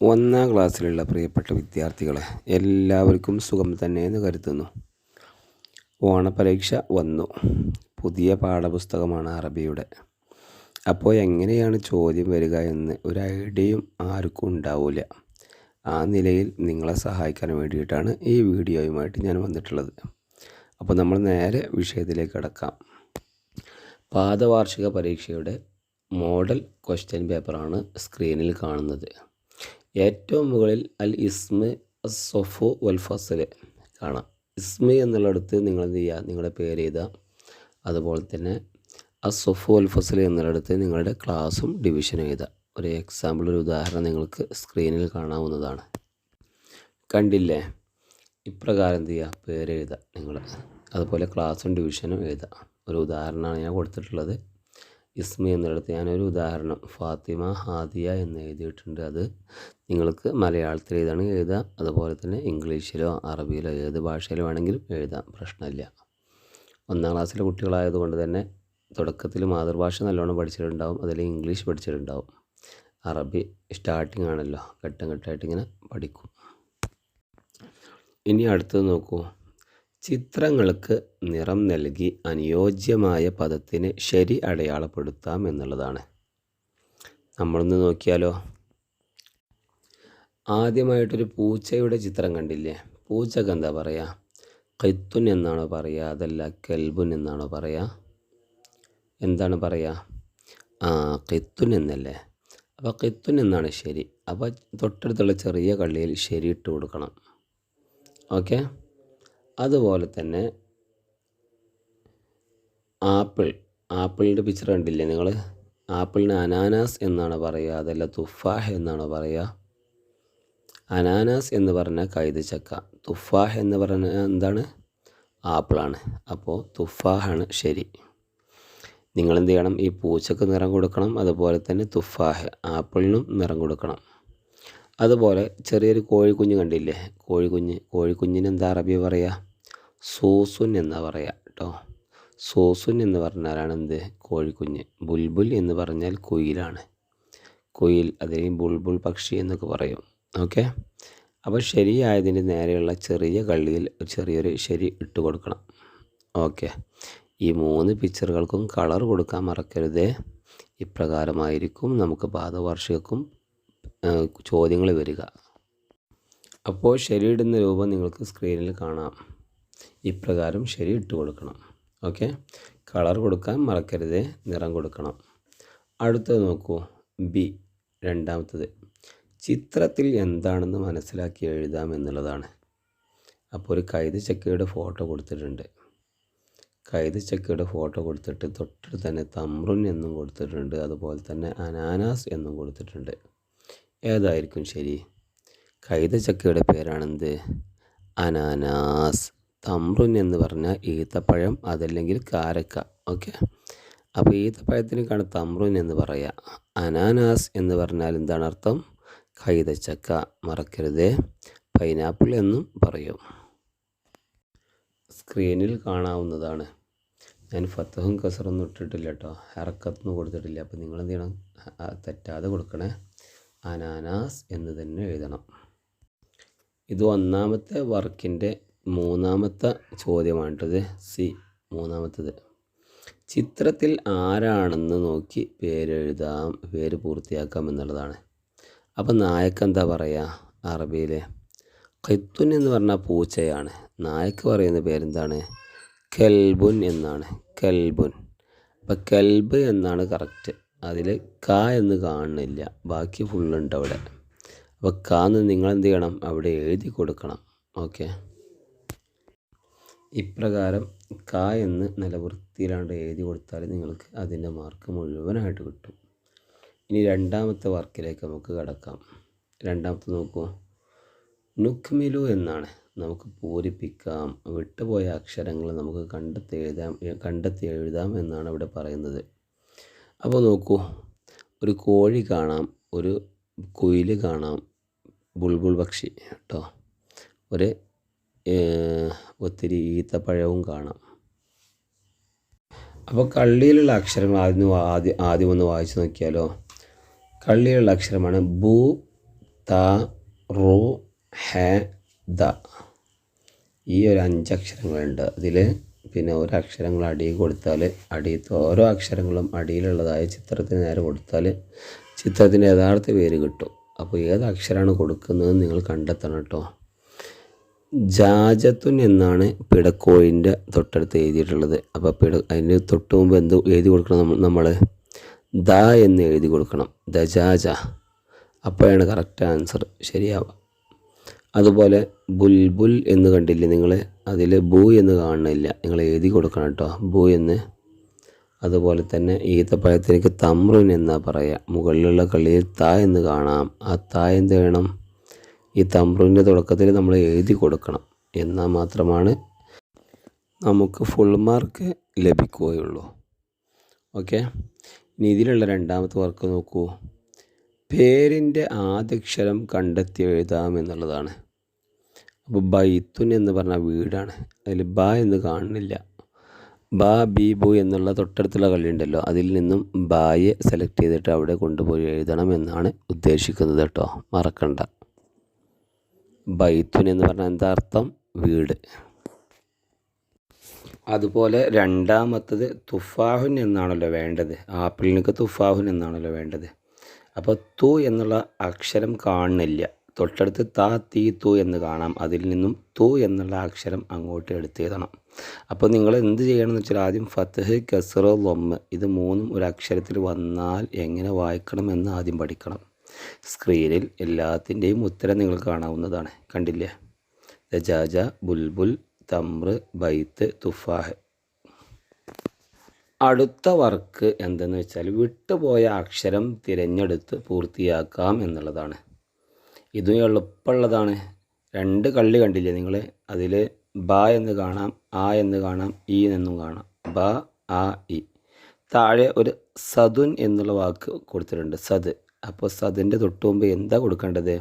ഒന്നാം ക്ലാസ്സിലുള്ള പ്രിയപ്പെട്ട വിദ്യാർത്ഥികളെ എല്ലാവർക്കും സുഖം തന്നെ എന്ന് കരുതുന്നു. ഓണപരീക്ഷ വന്നു. പുതിയ പാഠപുസ്തകമാണ് അറബിയുടെ. അപ്പോൾ എങ്ങനെയാണ് ചോദ്യം വരിക എന്ന് ഒരു ഐഡിയയും ആർക്കും ഉണ്ടാവില്ല ആ നിലയിൽ നിങ്ങളെ സഹായിക്കാൻ വേണ്ടിയിട്ടാണ് ഈ വീഡിയോയുമായിട്ട് ഞാൻ വന്നിട്ടുള്ളത്. അപ്പോൾ നമ്മൾ നേരെ വിഷയത്തിലേക്ക് കടക്കാം. പാദവാർഷിക പരീക്ഷയുടെ മോഡൽ ക്വസ്റ്റ്യൻ പേപ്പറാണ് സ്ക്രീനിൽ കാണുന്നത്. ഏറ്റവും മുകളിൽ അൽ ഇസ്മ് സൊഫു വൽ ഫസൽ കാണാം. ഇസ്മി എന്നുള്ളിടത്ത് നിങ്ങൾ എന്ത് ചെയ്യുക? നിങ്ങളുടെ പേര് എഴുതുക. അതുപോലെ തന്നെ അസൊഫു വൽ ഫസൽ എന്നുള്ളിടത്ത് നിങ്ങളുടെ ക്ലാസും ഡിവിഷനും എഴുതുക. ഒരു എക്സാമ്പിൾ ഒരു ഉദാഹരണം നിങ്ങൾക്ക് സ്ക്രീനിൽ കാണാവുന്നതാണ്. കണ്ടില്ലേ? ഇപ്രകാരം എന്ത് ചെയ്യുക? പേര് എഴുതുക നിങ്ങൾ. അതുപോലെ ക്ലാസ്സും ഡിവിഷനും എഴുതുക. ഒരു ഉദാഹരണമാണ് ഞാൻ കൊടുത്തിട്ടുള്ളത്. ഇസ്മി എന്നിടത്ത് ഞാനൊരു ഉദാഹരണം. ഫാത്തിമ ഹാദിയ എന്ന് എഴുതിയിട്ടുണ്ട് അത്. നിങ്ങൾക്ക് മലയാളത്തിൽ എഴുതാണ് എഴുതാം. അതുപോലെ തന്നെ ഇംഗ്ലീഷിലോ അറബിയിലോ ഏത് ഭാഷയിലോ വേണമെങ്കിലും എഴുതാം. പ്രശ്നമില്ല. ഒന്നാം ക്ലാസ്സിലെ കുട്ടികളായതുകൊണ്ട് തന്നെ തുടക്കത്തിൽ മാതൃഭാഷ നല്ലോണം പഠിച്ചിട്ടുണ്ടാവും. അതിൽ ഇംഗ്ലീഷ് പഠിച്ചിട്ടുണ്ടാവും. അറബി സ്റ്റാർട്ടിംഗ് ആണല്ലോ. ഘട്ടം ഘട്ടമായിട്ട് ഇങ്ങനെ പഠിക്കും. ഇനി അടുത്തത് നോക്കൂ. ചിത്രങ്ങൾക്ക് നിറം നൽകി അനുയോജ്യമായ പദത്തിന് ശരി അടയാളപ്പെടുത്താം എന്നുള്ളതാണ്. നമ്മളൊന്ന് നോക്കിയാലോ? ആദ്യമായിട്ടൊരു പൂച്ചയുടെ ചിത്രം കണ്ടില്ലേ? പൂച്ചക്ക് എന്താ പറയുക കൈത്തുൻ എന്നാണോ പറയുക അതല്ല കെൽബുൻ എന്നാണോ പറയുക എന്താണ് പറയുക ആ കെത്തുൻ എന്നല്ലേ? അപ്പോൾ കെത്തുൻ എന്നാണ് ശരി. അപ്പോൾ തൊട്ടടുത്തുള്ള ചെറിയ കള്ളിയിൽ ശരി ഇട്ട് കൊടുക്കണം. ഓക്കെ? അതുപോലെ തന്നെ ആപ്പിൾ ആപ്പിളിന്റെ പിക്ചർ കണ്ടില്ലേ നിങ്ങൾ ആപ്പിളിന് അനാനാസ് എന്നാണ് പറയുക അതല്ല തുഫാഹ് എന്നാണ് പറയുക. അനാനാസ് എന്ന് പറഞ്ഞ കൈതച്ചക്ക തുഫാഹ് എന്ന് പറഞ്ഞ എന്താണ്? ആപ്പിളാണ്. അപ്പോൾ തുഫാഹാണ് ശരി. നിങ്ങൾ എന്ത് ചെയ്യണം? ഈ പൂച്ചക്ക് നിറം കൊടുക്കണം അതുപോലെ തന്നെ തുഫാഹ് ആപ്പിളിനും നിറം കൊടുക്കണം. അതുപോലെ ചെറിയൊരു കോഴിക്കുഞ്ഞ് കണ്ടില്ലേ? കോഴിക്കുഞ്ഞ് കോഴിക്കുഞ്ഞിന് എന്താ അറബി പറയുക? സൂസുൻ എന്ന് പറയുക കേട്ടോ സൂസുൻ എന്ന് പറഞ്ഞാലാണ് എന്ത്? കോഴിക്കുഞ്ഞ്. ബുൽബുൽ എന്ന് പറഞ്ഞാൽ കുയിലാണ്. കുയിൽ അതിന് ബുൾബുൾ പക്ഷി എന്നൊക്കെ പറയും. ഓക്കെ? അപ്പോൾ ശരിയായതിന് നേരെയുള്ള ചെറിയ കള്ളിയിൽ ഒരു ചെറിയൊരു ശരി ഇട്ട് കൊടുക്കണം. ഓക്കെ? ഈ മൂന്ന് പിക്ചറുകൾക്കും കളർ കൊടുക്കാൻ മറക്കരുത്. ഇപ്രകാരമായിരിക്കും നമുക്ക് പാദവാർഷികക്കും ചോദ്യങ്ങൾ വരിക. അപ്പോൾ ശരിയിടുന്ന രൂപം നിങ്ങൾക്ക് സ്ക്രീനിൽ കാണാം. ഇപ്രകാരം ശരി ഇട്ട് കൊടുക്കണം. ഓക്കെ? കളർ കൊടുക്കാൻ മറക്കരുത്. നിറം കൊടുക്കണം. അടുത്തത് നോക്കൂ. ബി. രണ്ടാമത്തത്. ചിത്രത്തിൽ എന്താണെന്ന് മനസ്സിലാക്കി എഴുതാം എന്നുള്ളതാണ്. അപ്പോൾ ഒരു കൈത് ചക്കയുടെ ഫോട്ടോ കൊടുത്തിട്ടുണ്ട്. കൈത് ചക്കയുടെ ഫോട്ടോ കൊടുത്തിട്ട് തൊട്ടിട്ട് തന്നെ തമ്രുൻ എന്നും കൊടുത്തിട്ടുണ്ട്. അതുപോലെ തന്നെ അനാനാസ് എന്നും കൊടുത്തിട്ടുണ്ട്. ഏതായിരിക്കും ശരി? കൈത ചക്കയുടെ പേരാണെന്ത്? അനാനാസ്. തമ്രുൻ എന്ന് പറഞ്ഞാൽ ഈത്തപ്പഴം അതല്ലെങ്കിൽ കാരക്ക. ഓക്കെ? അപ്പോൾ ഈത്തപ്പഴത്തിനേക്കാണ് കാണും തമ്രുൻ എന്ന് പറയുക അനാനാസ് എന്ന് പറഞ്ഞാൽ എന്താണ് അർത്ഥം? കൈതച്ചക്ക. മറക്കരുതേ. പൈനാപ്പിൾ എന്നും പറയും. സ്ക്രീനിൽ കാണാവുന്നതാണ്. ഞാൻ ഫത്തഹും കസറൊന്നും ഇട്ടിട്ടില്ല കേട്ടോ. ഹറക്കത്തൊന്നും കൊടുത്തിട്ടില്ല. അപ്പോൾ നിങ്ങൾ എന്ത് ചെയ്യണം? തെറ്റാതെ കൊടുക്കണേ. അനാനാസ് എന്ന് തന്നെ എഴുതണം. ഇത് ഒന്നാമത്തെ വർക്കിന്റെ മൂന്നാമത്തെ ചോദ്യമാണിട്ടത്. സി മൂന്നാമത്തത്. ചിത്രത്തിൽ ആരാണെന്ന് നോക്കി പേരെഴുതാം പേര് പൂർത്തിയാക്കാം എന്നുള്ളതാണ്. അപ്പം നായക്ക് എന്താ പറയുക അറബിയിൽ കൈത്തുൻ എന്ന് പറഞ്ഞാൽ പൂച്ചയാണ്. നായക്ക് പറയുന്ന പേരെന്താണ്? കെൽബുൻ എന്നാണ്. കെൽബുൻ. അപ്പം കെൽബ് എന്നാണ് കറക്റ്റ്. അതിൽ ക എന്ന് കാണുന്നില്ല. ബാക്കി ഫുള്ളുണ്ട് അവിടെ. അപ്പോൾ കാന്ന് നിങ്ങൾ എന്ത് ചെയ്യണം? അവിടെ എഴുതി കൊടുക്കണം. ഓക്കെ. ഇപ്രകാരം ക എന്ന് നല്ല വൃത്തിയിലാണ്ട് എഴുതി കൊടുത്താൽ നിങ്ങൾക്ക് അതിന്റെ മാർക്ക് മുഴുവനായിട്ട് കിട്ടും. ഇനി രണ്ടാമത്തെ വർക്കിലേക്ക് നമുക്ക് കടക്കാം. രണ്ടാമത്തെ നോക്കൂ നുക്മിലു എന്നാണ്. നമുക്ക് പൂരിപ്പിക്കാം. വിട്ടുപോയ അക്ഷരങ്ങൾ നമുക്ക് കണ്ടെത്തി എഴുതാം. കണ്ടെത്തി എഴുതാം എന്നാണ് ഇവിടെ പറയുന്നത്. അപ്പോൾ നോക്കൂ ഒരു കോഴി കാണാം ഒരു കുയിൽ കാണാം ബുൾബുൾ പക്ഷി കേട്ടോ. ഒരു ഒത്തിരി ഈത്തപ്പഴവും കാണാം. അപ്പോൾ കള്ളിയിലുള്ള അക്ഷരങ്ങൾ ആദ്യം ആദ്യം ആദ്യം ഒന്ന് വായിച്ചു നോക്കിയാലോ? കള്ളിയിലുള്ള അക്ഷരമാണ് ബു ത റു ഹ ദ. ഈ ഒരു അഞ്ച് അഞ്ചക്ഷരങ്ങളുണ്ട് അതിൽ പിന്നെ ഓരോ അക്ഷരങ്ങൾ അടിയിൽ കൊടുത്താൽ അടിയത്തെ ഓരോ അക്ഷരങ്ങളും അടിയിലുള്ളതായ ചിത്രത്തിന് നേരെ കൊടുത്താൽ ചിത്രത്തിന്റെ യഥാർത്ഥ പേര് കിട്ടും. അപ്പോൾ ഏത് അക്ഷരമാണ് കൊടുക്കുന്നതെന്ന് നിങ്ങൾ കണ്ടെത്തണം കേട്ടോ. ജാജത്തുൻ എന്നാണ് പിടക്കോഴിന്റെ തൊട്ടടുത്ത് എഴുതിയിട്ടുള്ളത്. അപ്പോൾ പിട അതിന് തൊട്ട് മുമ്പ് എന്ത് എഴുതി കൊടുക്കണം നമ്മൾ ദ എന്ന് എഴുതി കൊടുക്കണം. ദ ജാജ. അപ്പോഴാണ് കറക്റ്റ് ആൻസർ ശരിയാവുക. അതുപോലെ ബുൽബുൽ എന്ന് കണ്ടില്ലേ നിങ്ങൾ? അതിൽ ബു എന്ന് കാണുന്നില്ല. നിങ്ങൾ എഴുതി കൊടുക്കണം കേട്ടോ. ബു എന്ന്. അതുപോലെ തന്നെ ഈത്തപ്പഴത്തിലേക്ക് തമ്രുൻ എന്നാ പറയുക. മുകളിലുള്ള കളിയിൽ ത എന്ന് കാണാം. ആ ത എന്ത് വേണം? ഈ തമ്പ്രൂവിന്റെ തുടക്കത്തിൽ നമ്മൾ എഴുതി കൊടുക്കണം. എന്നാൽ മാത്രമാണ് നമുക്ക് ഫുൾ മാർക്ക് ലഭിക്കുകയുള്ളൂ. ഓക്കെ ഇനി ഇതിലുള്ള രണ്ടാമത്തെ വർക്ക് നോക്കൂ. പേരിന്റെ ആദ്യക്ഷരം കണ്ടെത്തി എഴുതാം എന്നുള്ളതാണ്. അപ്പോൾ ബൈത്തുൻ എന്ന് പറഞ്ഞ വീടാണ്. അതിൽ ബ എന്ന് കാണുന്നില്ല. ബ ബി ബു എന്നുള്ള തൊട്ടടുത്തുള്ള കളി ഉണ്ടല്ലോ. അതിൽ നിന്നും ബായെ സെലക്ട് ചെയ്തിട്ട് അവിടെ കൊണ്ടുപോയി എഴുതണം എന്നാണ് ഉദ്ദേശിക്കുന്നത് കേട്ടോ. മറക്കണ്ട. ബൈത്തുൻ എന്ന് പറഞ്ഞാൽ എന്താ അർത്ഥം? വീട്. അതുപോലെ രണ്ടാമത്തത് തുഫാഹുൻ എന്നാണല്ലോ വേണ്ടത്. ആപ്പിളിനൊക്കെ തുഫാഹുൻ എന്നാണല്ലോ വേണ്ടത്. അപ്പോൾ തു എന്നുള്ള അക്ഷരം കാണുന്നില്ല. തൊട്ടടുത്ത് താ തീ തു എന്ന് കാണാം. അതിൽ നിന്നും തു എന്നുള്ള അക്ഷരം അങ്ങോട്ട് എടുത്തെഴുതണം അപ്പോൾ നിങ്ങൾ എന്ത് ചെയ്യണം എന്ന് വെച്ചാൽ ആദ്യം ഫത്തഹ് കസറോ ലൊമ്മ് ഇത് മൂന്നും ഒരു അക്ഷരത്തിൽ വന്നാൽ എങ്ങനെ വായിക്കണം എന്ന് ആദ്യം പഠിക്കണം. സ്ക്രീനിൽ എല്ലാത്തിന്റെയും ഉത്തരം നിങ്ങൾ കാണാവുന്നതാണ്. കണ്ടില്ലേ? ദജാജ ബുൽബുൽ തമ്ര് ബൈത്ത് തുഫാഹ്. അടുത്ത വർക്ക് എന്തെന്ന് വെച്ചാൽ വിട്ടുപോയ അക്ഷരം തിരഞ്ഞെടുത്ത് പൂർത്തിയാക്കാം എന്നുള്ളതാണ്. ഇതും എളുപ്പമുള്ളതാണ്. രണ്ട് കള്ളി കണ്ടില്ലേ നിങ്ങൾ? അതിൽ ബ എന്ന് കാണാം ആ എന്ന് കാണാം ഈ എന്നും കാണാം. ബ ആ ഇ. താഴെ ഒരു സതുൻ എന്നുള്ള വാക്ക് കൊടുത്തിട്ടുണ്ട്. സത്. അപ്പോൾ സതിന്റെ തൊട്ട് മുമ്പ് എന്താ കൊടുക്കേണ്ടത്?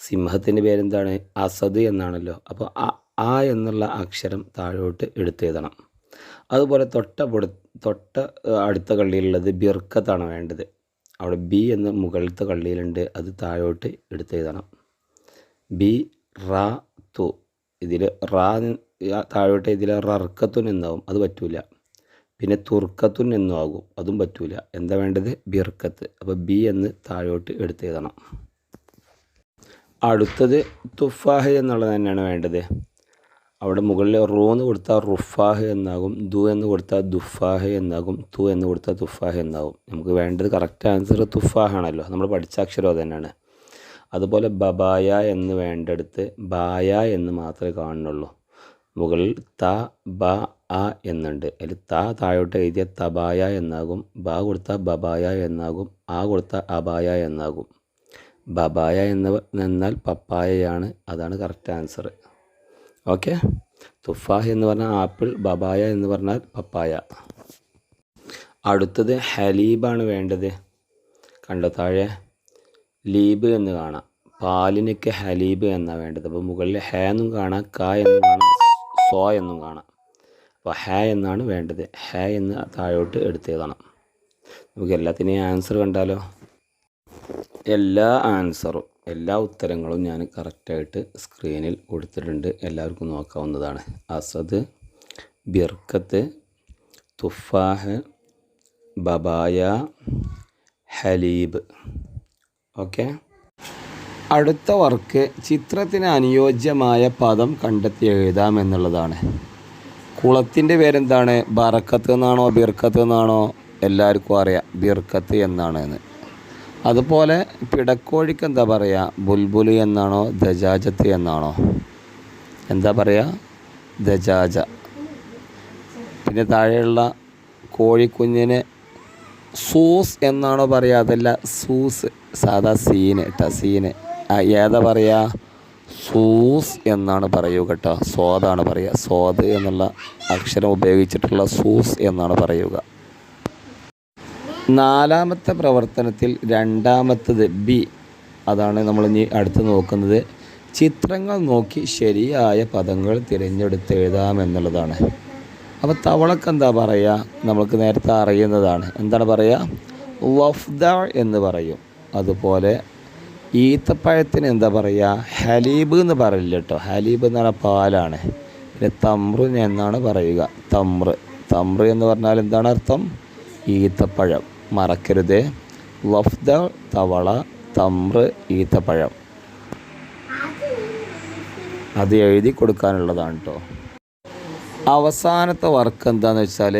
സിംഹത്തിന്റെ പേരെന്താണ്? അസദ് എന്നാണല്ലോ. അപ്പോൾ ആ ആ എന്നുള്ള അക്ഷരം താഴോട്ട് എടുത്തെഴുതണം. അതുപോലെ തൊട്ട പൊടു തൊട്ട അടുത്ത കള്ളിയിലുള്ളത് ബിർക്കത്താണ് വേണ്ടത്. അവിടെ ബി എന്ന മുകളിലത്തെ കള്ളിയിലുണ്ട് അത് താഴോട്ട് എടുത്തെഴുതണം. ബി റാ തു. ഇതിൽ റാ താഴോട്ട് ഇതിൽ റർക്കത്തുൻ എന്നാവും അത് പറ്റൂല. പിന്നെ തുർക്കത്തുൻ എന്നും ആകും. അതും പറ്റൂല. എന്താ വേണ്ടത്? ബിർക്കത്ത്. അപ്പോൾ ബി എന്ന് താഴോട്ട് എടുത്തെഴുതണം അടുത്തത് തുഫാഹ് എന്നുള്ളത് തന്നെയാണ് വേണ്ടത്. അവിടെ മുകളിൽ റോ എന്ന് കൊടുത്താൽ റുഫാഹ് എന്നാകും. ദു എന്ന് കൊടുത്താൽ ദുഫാഹ് എന്നാകും. തു എന്ന് കൊടുത്താൽ തുഫാഹ് എന്നാകും. നമുക്ക് വേണ്ടത് കറക്റ്റ് ആൻസർ തുഫാഹ് ആണല്ലോ. നമ്മൾ പഠിച്ച അക്ഷരം തന്നെയാണ്. അതുപോലെ ബബായ എന്ന് വേണ്ടടുത്ത് ബായ എന്ന് മാത്രമേ കാണുന്നുള്ളൂ. മുകളിൽ ത ബ ആ എന്നുണ്ട്. അതിൽ താ താഴോട്ട് എഴുതിയ തബായ എന്നാകും ബ കൊടുത്താൽ ബബായ എന്നാകും ആ കൊടുത്താൽ അബായ എന്നാകും. ബബായ എന്ന് എന്നാൽ പപ്പായയാണ് അതാണ് കറക്റ്റ് ആൻസർ ഓക്കെ തുഫാഹ് എന്ന് പറഞ്ഞാൽ ആപ്പിൾ ബബായ എന്ന് പറഞ്ഞാൽ പപ്പായ. അടുത്തത് ഹലീബാണ് വേണ്ടത്. കണ്ടോ താഴെ? ലീബ് എന്ന് കാണാം. പാലിനൊക്കെ ഹലീബ് എന്നാണ് വേണ്ടത്. അപ്പോൾ മുകളിൽ ഹേ എന്നും കാണാം ക എന്നും കാണാം സോ എന്നും കാണാം. അപ്പോൾ ഹ എന്നാണ് വേണ്ടത്. ഹ എന്ന് താഴോട്ട് എടുത്തെഴുതണം നമുക്ക് എല്ലാത്തിനെയും ആൻസർ കണ്ടാലോ? എല്ലാ ആൻസറും എല്ലാ ഉത്തരങ്ങളും ഞാൻ കറക്റ്റായിട്ട് സ്ക്രീനിൽ കൊടുത്തിട്ടുണ്ട്. എല്ലാവർക്കും നോക്കാവുന്നതാണ്. അസദ് ബിർക്കത്ത് തുഫാഹ് ബബായ ഹലീബ്. ഓക്കെ? അടുത്ത വർക്ക് ചിത്രത്തിന് അനുയോജ്യമായ പദം കണ്ടെത്തി എഴുതാം എന്നുള്ളതാണ് കുളത്തിന്റെ പേരെന്താണ്? ബറക്കത്ത് എന്നാണോ ബിർക്കത്ത് എന്നാണോ? എല്ലാവർക്കും അറിയാം. ബിർക്കത്ത് എന്നാണ് എന്ന് അതുപോലെ പിടക്കോഴിക്ക് എന്താ പറയുക ബുൽബുലി എന്നാണോ ദജാജത്ത് എന്നാണോ? എന്താ പറയുക ദജാജ. പിന്നെ താഴെയുള്ള കോഴിക്കുഞ്ഞിന് സൂസ് എന്നാണോ പറയുക അതല്ല സൂസ്. സാധാ സീന് കേട്ടോ സീന്. ഏതാ പറയുക സൂസ് എന്നാണ് പറയുക കേട്ടോ. സ്വാദാണ് പറയുക. സ്വാദ് എന്നുള്ള അക്ഷരം ഉപയോഗിച്ചിട്ടുള്ള സൂസ് എന്നാണ് പറയുക. നാലാമത്തെ പ്രവർത്തനത്തിൽ രണ്ടാമത്തത് ബി. അതാണ് നമ്മൾ ഇനി അടുത്ത് നോക്കുന്നത്. ചിത്രങ്ങൾ നോക്കി ശരിയായ പദങ്ങൾ തിരഞ്ഞെടുത്ത് എഴുതാമെന്നുള്ളതാണ് അപ്പോൾ തവളക്ക് എന്താ പറയുക നമ്മൾക്ക് നേരത്തെ അറിയുന്നതാണ്. എന്താണ് പറയുക വഫ്ദ എന്ന് പറയും. അതുപോലെ ഈത്തപ്പഴത്തിന് എന്താ പറയുക ഹലീബ് എന്ന് പറയില്ല കേട്ടോ ഹലീബ് എന്ന് പറഞ്ഞാൽ പാലാണ്. പിന്നെ തമ്ര എന്നാണ് പറയുക? തമ്ര തമ്ര എന്ന് പറഞ്ഞാൽ എന്താണ് അർത്ഥം? ഈത്തപ്പഴം. മറക്കരുത്. വഫ്ദ തവള തമ്ര ഈത്തപ്പഴം. അത് എഴുതി കൊടുക്കാനുള്ളതാണ് കേട്ടോ അവസാനത്തെ വർക്ക് എന്താണെന്ന് വെച്ചാൽ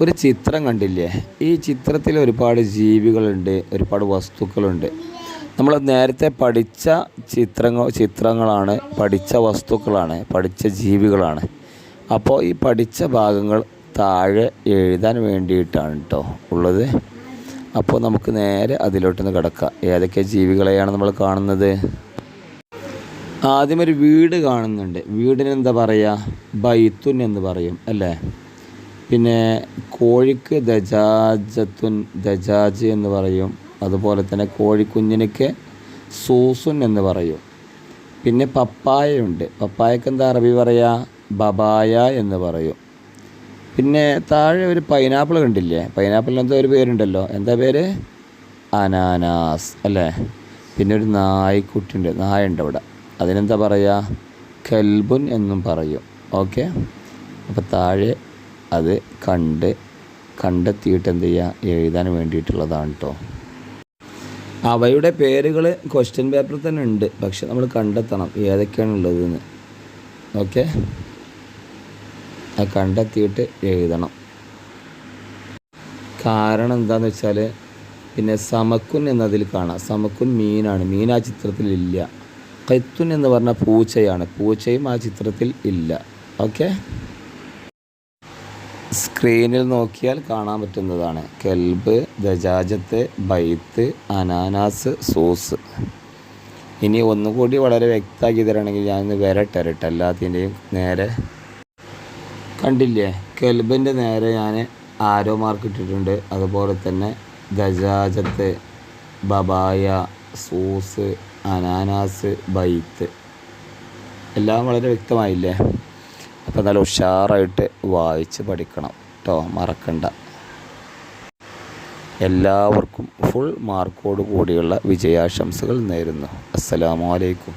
ഒരു ചിത്രം കണ്ടില്ലേ? ഈ ചിത്രത്തിൽ ഒരുപാട് ജീവികളുണ്ട് ഒരുപാട് വസ്തുക്കളുണ്ട്. നമ്മൾ നേരത്തെ പഠിച്ച ചിത്രങ്ങൾ ചിത്രങ്ങളാണ് പഠിച്ച വസ്തുക്കളാണ് പഠിച്ച ജീവികളാണ്. അപ്പോൾ ഈ പഠിച്ച ഭാഗങ്ങൾ താഴെ എഴുതാൻ വേണ്ടിയിട്ടാണ് കേട്ടോ ഉള്ളത്. അപ്പോൾ നമുക്ക് നേരെ അതിലോട്ടൊന്ന് കിടക്കാം. ഏതൊക്കെ ജീവികളെയാണ് നമ്മൾ കാണുന്നത്? ആദ്യം ഒരു വീട് കാണുന്നുണ്ട്. വീടിന് എന്താ പറയുക ബൈത്തുൻ എന്ന് പറയും അല്ലേ? പിന്നെ കോഴിക്ക് ദജാജത്തുൻ ദജാജ് എന്ന് പറയും. അതുപോലെ തന്നെ കോഴിക്കുഞ്ഞിനൊക്കെ സൂസുൻ എന്ന് പറയും. പിന്നെ പപ്പായയുണ്ട്. പപ്പായക്ക് എന്താ അറബി പറയുക ബബായ എന്ന് പറയും. പിന്നെ താഴെ ഒരു പൈനാപ്പിൾ കണ്ടില്ലേ? പൈനാപ്പിളിന് എന്തോ ഒരു പേരുണ്ടല്ലോ. എന്താ പേര്? അനാനാസ് അല്ലേ? പിന്നെ ഒരു നായ്ക്കുട്ടിയുണ്ട്. നായുണ്ട് അവിടെ. അതിനെന്താ പറയുക കൽബുൻ എന്നും പറയും. ഓക്കെ? അപ്പോൾ താഴെ അത് കണ്ട് കണ്ടെത്തിയിട്ട് എന്ത് ചെയ്യുക എഴുതാൻ വേണ്ടിയിട്ടുള്ളതാണ് കേട്ടോ അവയുടെ പേരുകൾ ക്വസ്റ്റ്യൻ പേപ്പറിൽ തന്നെ ഉണ്ട്. പക്ഷെ നമ്മൾ കണ്ടെത്തണം ഏതൊക്കെയാണ് ഉള്ളതെന്ന്. ഓക്കെ അത് കണ്ടെത്തിയിട്ട് എഴുതണം. കാരണം എന്താണെന്ന് വെച്ചാൽ പിന്നെ സമക്കുൻ എന്നതിൽ കാണാം. സമക്കുൻ മീനാണ്. മീൻ ആ ചിത്രത്തിലില്ല കൈത്തുൻ എന്ന് പറഞ്ഞ പൂച്ചയാണ്. പൂച്ചയും ആ ചിത്രത്തിൽ ഇല്ല. ഓക്കെ സ്ക്രീനിൽ നോക്കിയാൽ കാണാൻ പറ്റുന്നതാണ്. കെൽബ് ദജാജത്ത് ബൈത്ത് അനാനാസ് സോസ്. ഇനി ഒന്നുകൂടി വളരെ വ്യക്തമാക്കി തരണമെങ്കിൽ ഞാനൊന്ന് വരട്ടെ എല്ലാത്തിന്റെയും നേരെ കണ്ടില്ലേ? കെൽബിന്റെ നേരെ ഞാൻ ആരോ മാർക്ക് ഇട്ടിട്ടുണ്ട്. അതുപോലെ തന്നെ ദജാജത്ത് ബബായ സൂസ് അനാനാസ് ബൈത്ത്. എല്ലാം വളരെ വ്യക്തമായില്ലേ? അപ്പോൾ നല്ല ഉഷാറായിട്ട് വായിച്ച് പഠിക്കണം. കേട്ടോ മറക്കണ്ട. എല്ലാവർക്കും ഫുൾ മാർക്കോട് കൂടിയുള്ള വിജയാശംസകൾ നേരുന്നു. അസ്സലാമു അലൈക്കും.